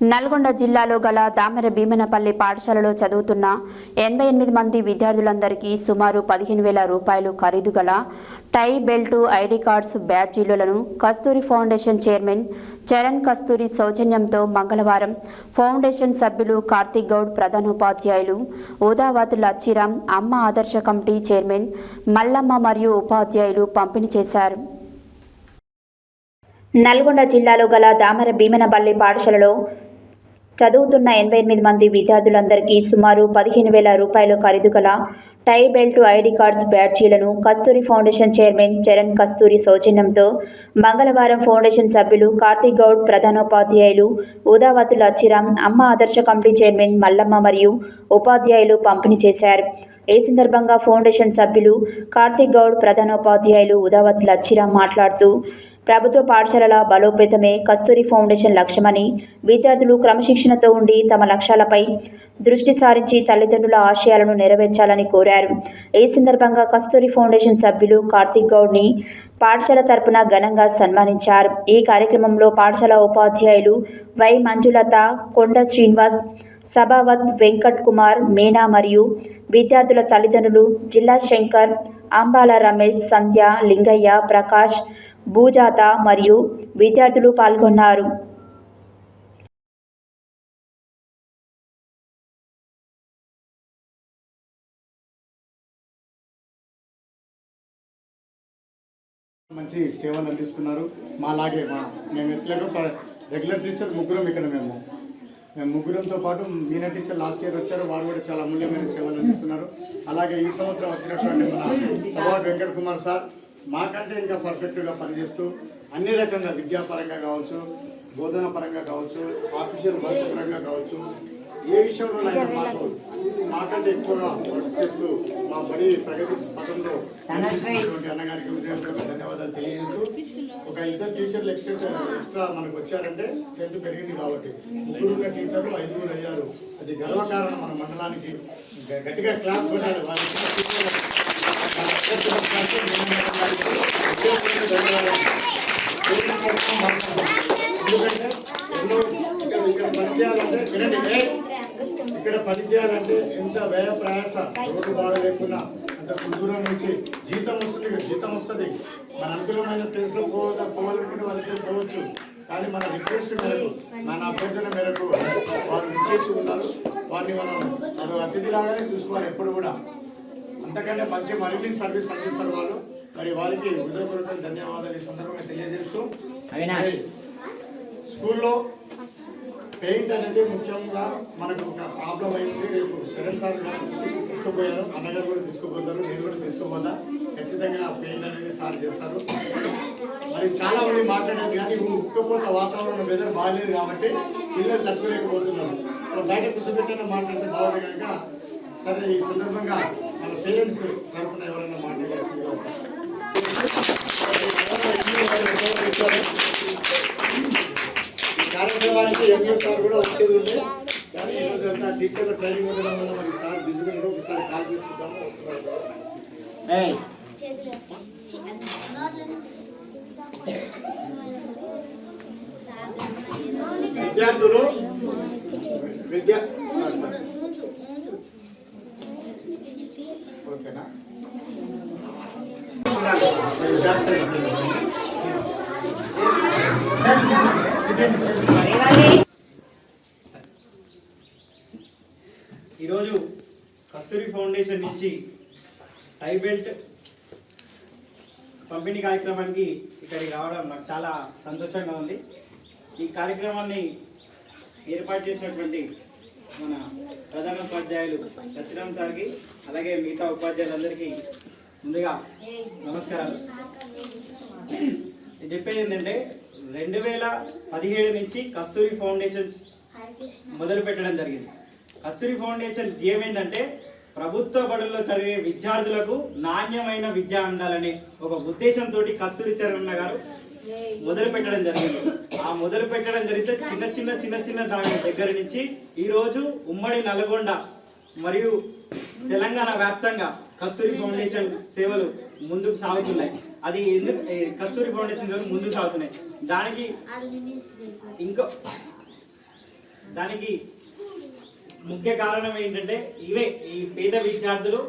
నల్గొండ జిల్లాలో గల దామెర భీమనపల్లి పాఠశాలలో చదువుతున్న ఎనభై ఎనిమిది మంది విద్యార్థులందరికీ సుమారు పదిహేను వేల రూపాయలు ఖరీదు గల టై బెల్టు ఐడి కార్డ్స్ బ్యాడ్జీలను కస్తూరి ఫౌండేషన్ చైర్మన్ చరణ్ కస్తూరి సౌజన్యంతో మంగళవారం ఫౌండేషన్ సభ్యులు కార్తీక్ గౌడ్ ప్రధానోపాధ్యాయులు ఉదావత్ లచ్చిరామ్ అమ్మ ఆదర్శ కమిటీ చైర్మన్ మల్లమ్మ మరియు ఉపాధ్యాయులు పంపిణీ చేశారు. నల్గొండ జిల్లాలో గల దామర భీమనపల్లి పాఠశాలలో చదువుతున్న ఎనభై ఎనిమిది మంది విద్యార్థులందరికీ సుమారు పదిహేను వేల రూపాయల ఖరీదు గల టై బెల్ట్ ఐడి కార్డ్స్ బ్యాడ్జీలను కస్తూరి ఫౌండేషన్ చైర్మన్ చరణ్ కస్తూరి సౌజన్యంతో మంగళవారం ఫౌండేషన్ సభ్యులు కార్తీక్ గౌడ్ ప్రధానోపాధ్యాయులు ఉదావతులు అచ్చిరామ్ అమ్మ ఆదర్శ కమిటీ చైర్మన్ మల్లమ్మ మరియు ఉపాధ్యాయులు పంపిణీ చేశారు. ఈ సందర్భంగా ఫౌండేషన్ సభ్యులు కార్తిక్ గౌడ్ ప్రధానోపాధ్యాయులు ఉదావత్ లచ్చిరాం మాట్లాడుతూ ప్రభుత్వ పాఠశాలల బలోపేతమే కస్తూరి ఫౌండేషన్ లక్ష్యమని విద్యార్థులు క్రమశిక్షణతో ఉండి తమ లక్ష్యాలపై దృష్టి సారించి తల్లిదండ్రుల ఆశయాలను నెరవేర్చాలని కోరారు. ఈ సందర్భంగా కస్తూరి ఫౌండేషన్ సభ్యులు కార్తీక్ గౌడ్ని పాఠశాల తరపున ఘనంగా సన్మానించారు. ఈ కార్యక్రమంలో పాఠశాల ఉపాధ్యాయులు వై మంజులత కొండ శ్రీనివాస్ సభావత్ వెంకట్ కుమార్ మీనా మరియు విద్యార్థుల తల్లిదండ్రులు జిల్లా శంకర్ అంబాల రమేష్ సంధ్య లింగయ్య ప్రకాష్ భూజాత మరియు విద్యార్థులు పాల్గొన్నారు. మంచి సేవలు అందిస్తున్నారు. మాలాగే మా మేము ఎట్లాగో రెగ్యులర్ టీచర్ ముగ్గురం ఇక్కడ మేము. ముగ్గురంతో పాటు మీనా టీచర్ లాస్ట్ ఇయర్ వచ్చారు. వారు కూడా చాలా అమూల్యమైన సేవలు అందిస్తున్నారు. అలాగే ఈ సంవత్సరం వచ్చినటువంటి మన సభా వెంకట్ కుమార్ సార్ మాకంటే ఇంకా పర్ఫెక్ట్గా పనిచేస్తూ అన్ని రకంగా విద్యాపరంగా కావచ్చు బోధన పరంగా కావచ్చు ఆఫీషియల్ వర్క్ పరంగా కావచ్చు ఏ విషయంలో అయినా మాకు మాకంటే ఎక్కువగా వర్క్ చేస్తూ మా బడి ప్రగతి పథంలో అన్నగారికి హృదయపూర్వక ధన్యవాదాలు తెలియజేస్తూ ఒక ఇద్దరు టీచర్లు ఎక్స్ట్రా ఎక్స్ట్రా మనకు వచ్చారంటే స్ట్రెంత్ పెరిగింది కాబట్టి ముగ్గురు టీచర్లు ఐదుగురు అయ్యారు. అది గర్వకారణం మన మండలానికి. గ- గట్టిగా క్లాస్ కొట్టాలి. వారికి వాళ్ళ అత్యద్భుత క్లాస్ నేను వారికి ప్రత్యేకమైన ధన్యవాదాలు. పేరెంట్స్ తరఫున మాట్లాడుతున్నాను. ఎందుకంటే ఎన్నో ఇక్కడ ఇక్కడ పనిచేయాలంటే వినండి? ఇక్కడ పనిచేయాలంటే ఎంత వ్యయ ప్రయాస రోడ్డు బాగా లేకున్నా అంత దూరం నుంచి జీతం వస్తుంది ఇక్కడ జీతం వస్తుంది. మన అనుకూలమైన ప్లేస్లో పోదా పోవాలనుకుంటే వాళ్ళకి పోవచ్చు. కానీ మన రిక్వెస్ట్ మేరకు మన అభ్యర్థుల మేరకు వారు ఇచ్చేసి ఉన్నారు. వారిని మనం అది అతిథిలాగానే చూసుకోవాలి ఎప్పుడు కూడా. అంతకంటే మంచి మరిన్ని సర్వీస్ అందిస్తారు వాళ్ళు. మరి వారికి హృదయపూర్వక ధన్యవాదాలు ఈ సందర్భంగా తెలియజేస్తూ. స్కూల్లో పెయింట్ అనేది ముఖ్యంగా మనకు ఒక ప్రాబ్లం అయింది. రేపు శరణ్ సార్ తీసుకుపోయారు. అన్నగారు కూడా తీసుకుపోతారు. నేను కూడా తీసుకుపోతా. ఖచ్చితంగా పెయింట్ అనేది సార్ చేస్తారు. మరి చాలా మంది మాట్లాడారు కానీ ఉక్కపోత వాతావరణం వెదర్ బాగాలేదు కాబట్టి పిల్లలు తట్టుకోలేకపోతున్నారు. బయట కూర్చోబెట్టిన మాట్లాడితే బాగుంది కనుక సరే ఈ సందర్భంగా మన పేరెంట్స్ తరఫున ఎవరైనా మాట్లాడాల్సిందిగా ఎంఏ సార్ కూడా వచ్చేది ఉండే కానీ ఈరోజు అంతా టీచర్ల ట్రైనింగ్ ఉండడం వల్ల మరి సార్ బిజీగా ఉండడం ఒకసారి కాల్ చేస్తుందాము ఏయ్. విద్యార్థులు విద్యా. ఓకేనా ఈరోజు కస్తూరి ఫౌండేషన్ నుంచి టై బెల్ట్ పంపిణీ కార్యక్రమానికి ఇక్కడికి రావడం నాకు చాలా సంతోషంగా ఉంది. ఈ కార్యక్రమాన్ని ఏర్పాటు చేసినటువంటి మన ప్రధాన ఉపాధ్యాయులు సత్యరామ్ సార్కి అలాగే మిగతా ఉపాధ్యాయులందరికీ ముందుగా నమస్కారాలు. చెప్పేది ఏంటంటే రెండు వేల పదిహేడు నుంచి కస్తూరి ఫౌండేషన్స్ మొదలు పెట్టడం జరిగింది. కస్తూరి ఫౌండేషన్ ధ్యేయం ఏంటంటే ప్రభుత్వ బడుల్లో చదివే విద్యార్థులకు నాణ్యమైన విద్య అందాలనే ఒక ఉద్దేశంతో కస్తూరి చరణ్ గారు మొదలు పెట్టడం జరిగింది. ఆ మొదలు పెట్టడం జరిగితే చిన్న చిన్న చిన్న చిన్న దాని దగ్గర నుంచి ఈ రోజు ఉమ్మడి నల్గొండ మరియు తెలంగాణ వ్యాప్తంగా కస్తూరి ఫౌండేషన్ సేవలు ముందుకు సాగుతున్నాయి. అది ఎందుకు కస్తూరి ఫౌండేషన్ సేవలు ముందుకు సాగుతున్నాయి. దానికి ఇంకో దానికి ముఖ్య కారణం ఏంటంటే ఇవే ఈ పేద విద్యార్థులు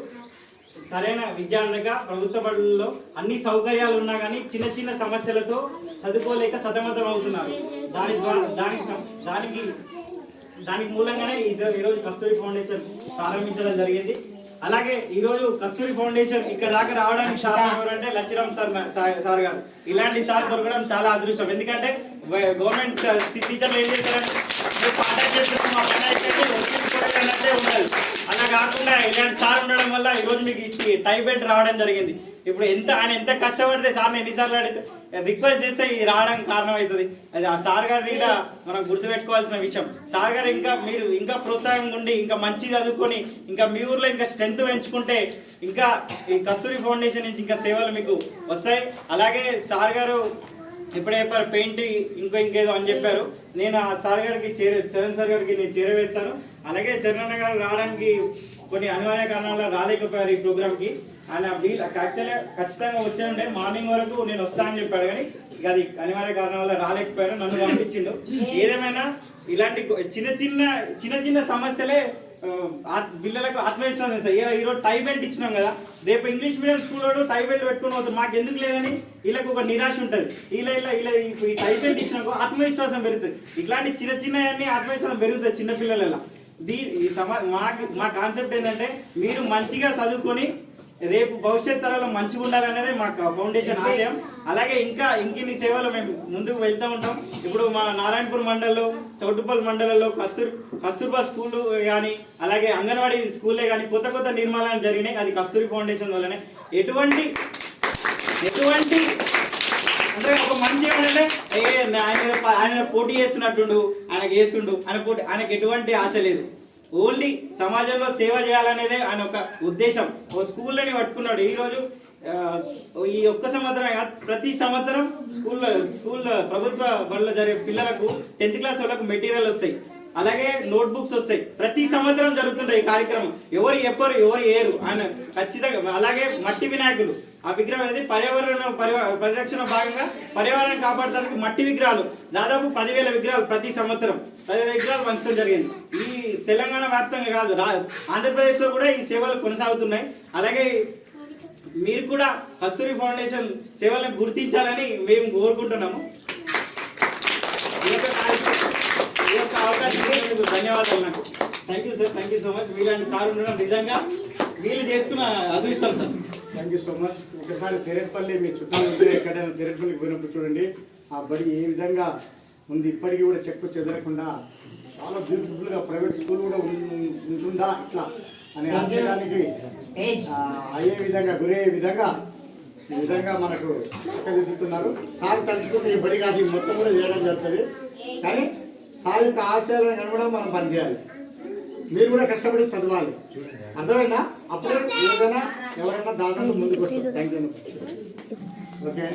సరైన విద్య అందక ప్రభుత్వ పనుల్లో అన్ని సౌకర్యాలు ఉన్నా కానీ చిన్న చిన్న సమస్యలతో చదువుకోలేక సతమతం అవుతున్నారు. దాని ద్వారా దానికి దానికి దానికి మూలంగానే ఈ స- ఈరోజు కస్తూరి ఫౌండేషన్ ప్రారంభించడం జరిగింది. అలాగే ఈరోజు కస్తూరి ఫౌండేషన్ ఇక్కడ దాకా రావడానికి కారణం ఎవరంటే లచ్చిరామ్ సార్ సార్ గారు. ఇలాంటి సార్ దొరకడం చాలా అదృష్టం. ఎందుకంటే గవర్నమెంట్ టీచర్లు ఏం చేస్తారంటే చేస్తున్నారు, మా పని అయిపోయింది, వచ్చి కూడా అన్నట్టే ఉండాలి అలా కాకుండా ఇలాంటి సార్ ఉండడం వల్ల ఈరోజు మీకు ఇచ్చి టై రావడం జరిగింది. ఇప్పుడు ఎంత ఆయన ఎంత కష్టపడితే సార్ ఎన్నిసార్లు అడిగితే రిక్వెస్ట్ చేస్తే ఇది రావడానికి కారణం అవుతుంది అది ఆ సార్ గారి మీద మనం గుర్తుపెట్టుకోవాల్సిన విషయం. సార్ గారు ఇంకా మీరు ఇంకా ప్రోత్సాహం ఉండి ఇంకా మంచి చదువుకొని ఇంకా మీ ఊర్లో ఇంకా స్ట్రెంత్ పెంచుకుంటే ఇంకా ఈ కస్తూరి ఫౌండేషన్ నుంచి ఇంకా సేవలు మీకు వస్తాయి. అలాగే సార్ గారు ఇప్పుడే చెప్పారు పెయింట్ ఇంకో ఇంకేదో అని చెప్పారు. నేను ఆ సార్ గారికి చేర చరణ్ సార్ గారికి నేను చేరవేస్తాను అలాగే చరణ్ గారు రావడానికి కొన్ని అనివార్య కారణాల వల్ల రాలేకపోయారు ఈ ప్రోగ్రామ్కి. ఆయన వీల్ యాక్చువల్గా ఖచ్చితంగా వచ్చే ఉండే మార్నింగ్ వరకు నేను వస్తానని చెప్పాడు కానీ ఇక అది అనివార్య కారణం వల్ల రాలేకపోయారు. నన్ను పంపించిండు. ఏదేమైనా ఇలాంటి చిన్న చిన్న చిన్న చిన్న సమస్యలే ఆ, పిల్లలకు ఆత్మవిశ్వాసం ఇస్తాయి ఈరోజు టై బెల్ట్ ఇచ్చినాం కదా. రేపు ఇంగ్లీష్ మీడియం స్కూల్ వాడు టై బెల్ట్ పెట్టుకుని పోతుంది మాకు ఎందుకు లేదని వీళ్ళకు ఒక నిరాశ ఉంటుంది. ఇలా ఇలా ఇలా ఈ టై బెల్ట్ ఇచ్చినాక ఆత్మవిశ్వాసం పెరుగుతుంది. ఇట్లాంటి చిన్న చిన్నవన్నీ ఆత్మవిశ్వాసం పెరుగుతుంది చిన్న పిల్లల దీ మాకు మా కాన్సెప్ట్ ఏంటంటే మీరు మంచిగా చదువుకొని రేపు భవిష్యత్ తరాలు మంచిగా ఉండాలనేది మా ఫౌండేషన్ ఆశయం. అలాగే ఇంకా ఇంకిన్ని సేవలు మేము ముందుకు వెళ్తూ ఉంటాం. ఇప్పుడు మా నారాయణపూర్ మండలంలో చౌటుపల్లి మండలంలో కస్తూర్ కస్తూర్బా స్కూల్ కానీ అలాగే అంగన్వాడీ స్కూల్లే కానీ కొత్త కొత్త నిర్మాణాలు జరిగినాయి. అది కస్తూరి ఫౌండేషన్ వల్లనే. ఎటువంటి ఎటువంటి అంటే ఒక మంచి ఏమంటే ఏ ఆయన ఆయన పోటీ చేస్తున్నట్టుండు ఆయనకు వేస్తుండు ఆయన పోటీ ఆయనకు ఎటువంటి ఆశ లేదు. ఓన్లీ సమాజంలో సేవ చేయాలనేదే ఆయన ఒక ఉద్దేశం. ఓ స్కూల్లోనే పట్టుకున్నాడు. ఈరోజు ఈ ఒక్క సంవత్సరం ప్రతి సంవత్సరం స్కూల్లో స్కూల్లో ప్రభుత్వ బడిలో జరిగే పిల్లలకు టెన్త్ క్లాస్ వాళ్ళకు మెటీరియల్ వస్తాయి. అలాగే నోట్బుక్స్ వస్తాయి. ప్రతి సంవత్సరం జరుగుతుంటాయి ఈ కార్యక్రమం. ఎవరు చెప్పరు ఎవరు ఏరు ఆయన ఖచ్చితంగా అలాగే మట్టి వినాయకులు. ఆ విగ్రహం అనేది పర్యావరణ పరి- పరిరక్షణ భాగంగా పర్యావరణం కాపాడడానికి మట్టి విగ్రహాలు. దాదాపు పదివేల విగ్రహాలు ప్రతి సంవత్సరం. పదివేల విగ్రహాలు పంచడం జరిగింది. ఈ తెలంగాణ వ్యాప్తంగా కాదు రా ఆంధ్రప్రదేశ్లో కూడా ఈ సేవలు కొనసాగుతున్నాయి. అలాగే మీరు కూడా కస్తూరి ఫౌండేషన్ సేవలను గుర్తించాలని మేము కోరుకుంటున్నాము ఈ యొక్క కార్యక్రమం- ఈ యొక్క అవకాశం ధన్యవాదాలు నాకు. Thank you sir thank you so much మీలాంటి సార్ ఉండడం నిజంగా వీళ్ళు చేసుకున్న అదృష్టం sir thank you so much ఒకసారి తెరెట్పల్లి మీ చుట్టాలు ఉంటే ఎక్కడైనా తెరెట్పల్లికి పోయినప్పుడు చూడండి. ఆ బడి ఏ విధంగా ఉంది? ఇప్పటికీ కూడా చెక్కు చెదరకుండా చాలా బ్యూటిఫుల్గా ప్రైవేట్ స్కూల్ కూడా ఉంటుందా ఇట్లా? అనే ఆశ్చర్యానికి ఆ, అయ్యే విధంగా గురయ్యే విధంగా ఈ విధంగా మనకు చక్కదిద్దుతున్నారు. సార్ తలుచుకుంటే ఈ బడి కాదు ఈ మొత్తం కూడా చేయడం జరుగుతుంది. కానీ సార్ యొక్క ఆశయాలను కనుగొనడం మనం పనిచేయాలి మీరు కూడా కష్టపడి చదవాలి. అర్థమైనా అప్పుడే ఏదైనా ఎవరైనా దాదాపు ముందుకు వస్తారు థ్యాంక్ యూ ఓకే